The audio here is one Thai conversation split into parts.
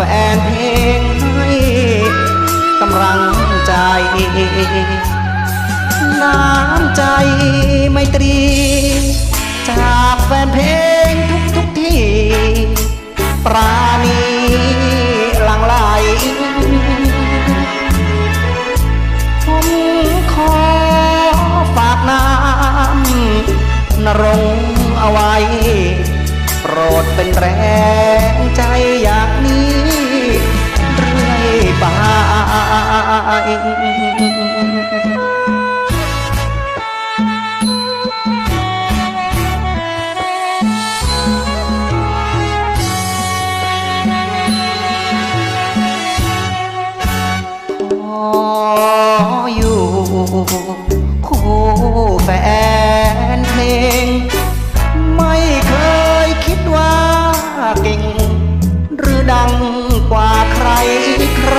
แฟนเพลงให้กำลังใจ น้ำใจไมตรี จากแฟนเพลงทุกทุกที่ ปราณีหลังไหลผมขอฝากน้ำนรงเอาไว้ โปรดเป็นแรงใจ ออยู่คู่แฟนเพลง ไม่เคยคิดว่าเก่ง หรือดังกว่าใครใคร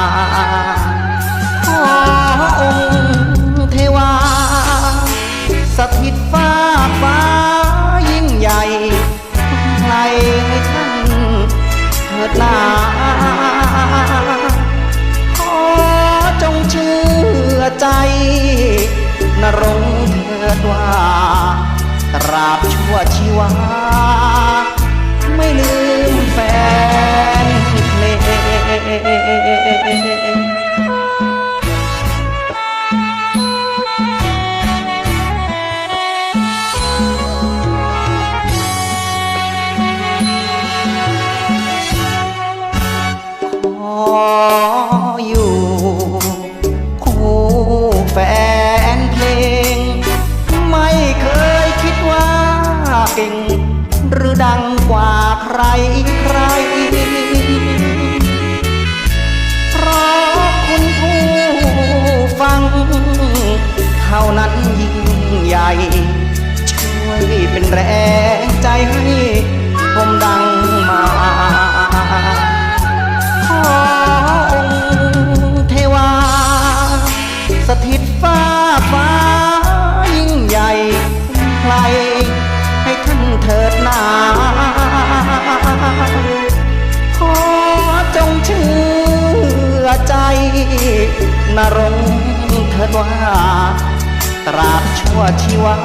ใจนรงเถิดว่าตราบชั่วชีวา ไม่ลืมแฟนเพลงขอ เก่ง หรือดังกว่าใครใครเพราะ นรงเถิดว่า ตราบชั่วชีวา